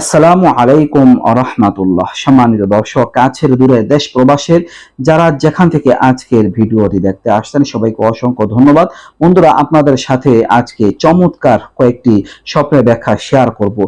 আসসালামু আলাইকুম আরহামাতুল্লাহ সম্মানিত দর্শক, কাছের দূরে দেশ প্রবাসের যারা যেখান থেকে আজকের ভিডিওটি দেখতে আসছেন, সবাইকে অসংখ্য ধন্যবাদ। বন্ধুরা, আপনাদের সাথে আজকে চমৎকার কয়েকটি স্বপ্নের ব্যাখ্যা শেয়ার করব।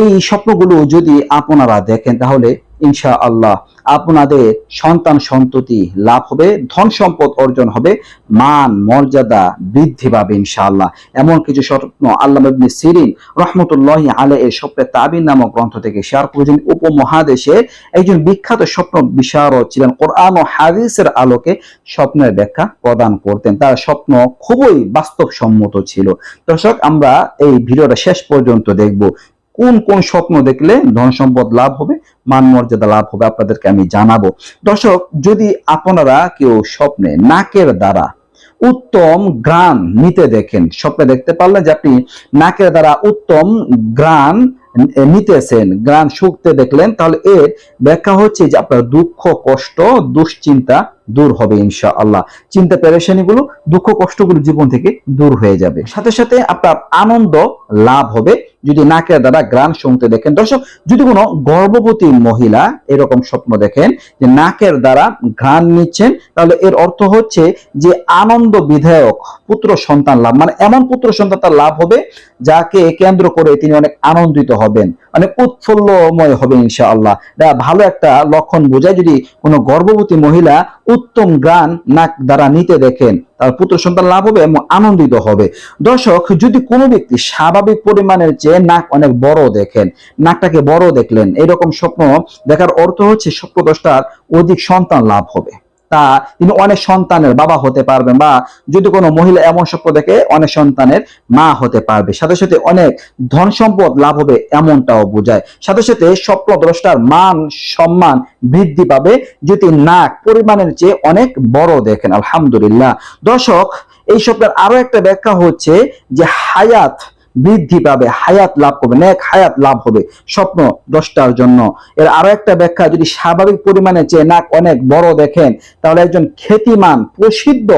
এই স্বপ্নগুলো যদি আপনারা দেখেন, তাহলে ইনশা আল্লাহ আপনাদের সন্তান সন্ততি লাভ হবে, ধন সম্পদ অর্জন হবে, মান মর্যাদা বৃদ্ধি পাবে ইনশাআল্লাহ। এমন কিছু স্বপ্ন আল্লাহ সিরিন রহমতুল্লাহ আলে এর স্বপ্নের তাবির নামক গ্রন্থ থেকে শেয়ার করেছেন। উপমহাদেশে একজন বিখ্যাত স্বপ্ন বিশারদ ছিলেন, কোরআন ও হাদিসের আলোকে স্বপ্নের ব্যাখ্যা প্রদান করতেন। তার স্বপ্ন খুবই বাস্তবসম্মত ছিল। দর্শক, আমরা এই ভিডিওটা শেষ পর্যন্ত দেখব। কোন কোন স্বপ্ন দেখলে ধন সম্পদ লাভ হবে, মান মর্যাদা লাভ হবে আপনাদেরকে আমি জানাব। দর্শক, যদি আপনারা কেউ স্বপ্নে নাকের দ্বারা উত্তম গ্রান নিতে দেখেন, স্বপ্নে দেখতে পারলেন যে আপনি নাকের দ্বারা উত্তম গ্রান নিতেছেন গ্রান শুকতে দেখলেন, তাহলে এর ব্যাখ্যা হচ্ছে যে আপনার দুঃখ, কষ্ট, দুশ্চিন্তা দূর হবে ইনশা আল্লাহ চিন্তা পেরেশানিগুলো, দুঃখ কষ্টগুলো জীবন থেকে দূর হয়ে যাবে। সাথে সাথে আপনার আনন্দ লাভ হবে। যদি নাকের দ্বারা গ্রান শুনতে দেখেন। দর্শক, যদি কোনো গর্ভবতী মহিলা এরকম স্বপ্ন দেখেন যে নাকের দ্বারা ঘ্রাণ নিচ্ছেন, তাহলে এর অর্থ হচ্ছে যে আনন্দ বিধায়ক, পুত্র সন্তান লাভ মানে এমন পুত্র সন্তান তার লাভ হবে যাকে কেন্দ্র করে তিনি অনেক আনন্দিত হবেন, অনেক উৎফুল্লময় হবে ইনশা আল্লাহ ভালো একটা লক্ষণ বোঝায় যদি কোনো গর্ভবতী মহিলা উত্তম গান নাক দ্বারা নিতে দেখেন, তার পুত্র সন্তান লাভ হবে এবং আনন্দিত হবে। দর্শক, যদি কোনো ব্যক্তি স্বাভাবিক পরিমাণের চেয়ে নাক অনেক বড় দেখেন, নাকটাকে বড় দেখলেন, এরকম স্বপ্ন দেখার অর্থ হচ্ছে স্বপ্নদোষটার অধিক সন্তান লাভ হবে। তা তিনি অনেক সন্তানের বাবা হতে পারবেন বা যদি কোনো মহিলা এমন স্বপ্ন দেখে অনেক সন্তানের মা হতে পারবে। সাথে সাথে অনেক ধন সম্পদ লাভ হবে এমনটাও বোঝায়। সাথে সাথে স্বপ্ন দ্রষ্টার মান সম্মান বৃদ্ধি পাবে যদি নাক পরিমাণের চেয়ে অনেক বড় দেখেন। আলহামদুলিল্লাহ। দর্শক, এই স্বপ্নের আরও একটা ব্যাখ্যা হচ্ছে যে হায়াত বৃদ্ধি পাবে, হায়াত লাভ করবে নেক হায়াত লাভ হবে, স্বপ্ন দশটার জন্য। এর আরও একটা ব্যাখ্যা, যদি স্বাভাবিক পরিমাণে চেয়ে নাক অনেক বড় দেখেন, তাহলে একজন খ্যাতিমান, প্রসিদ্ধ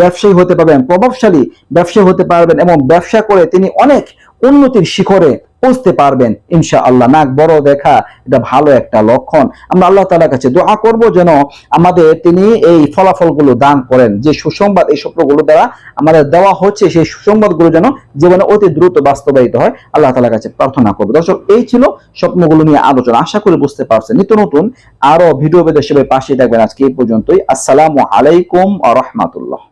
ব্যবসায়ী হতে পারবেন, প্রভাবশালী ব্যবসায়ী হতে পারবেন এবং ব্যবসা করে তিনি অনেক উন্নতির শিখরে পৌঁছতে পারবেন ইনশা আল্লাহ নাক বড় দেখা, এটা ভালো একটা লক্ষণ। আমরা আল্লাহ তালার কাছে দোয়া করব যেন আমাদের তিনি এই ফলাফলগুলো দান করেন, যে সুসংবাদ, এই স্বপ্নগুলো দ্বারা আমাদের দেওয়া হচ্ছে, সেই সুসংবাদগুলো যেন জীবনে অতি দ্রুত বাস্তবায়িত হয়। আল্লাহ তালার কাছে প্রার্থনা করব। দর্শক, এই ছিল স্বপ্নগুলো নিয়ে আলোচনা। আশা করি বুঝতে পারছেন। নিত্য নতুন আরও ভিডিও পেতে সবাই পাশে থাকবেন। আজকে এই পর্যন্তই। আসসালামু আলাইকুম রহমাতুল্লাহ।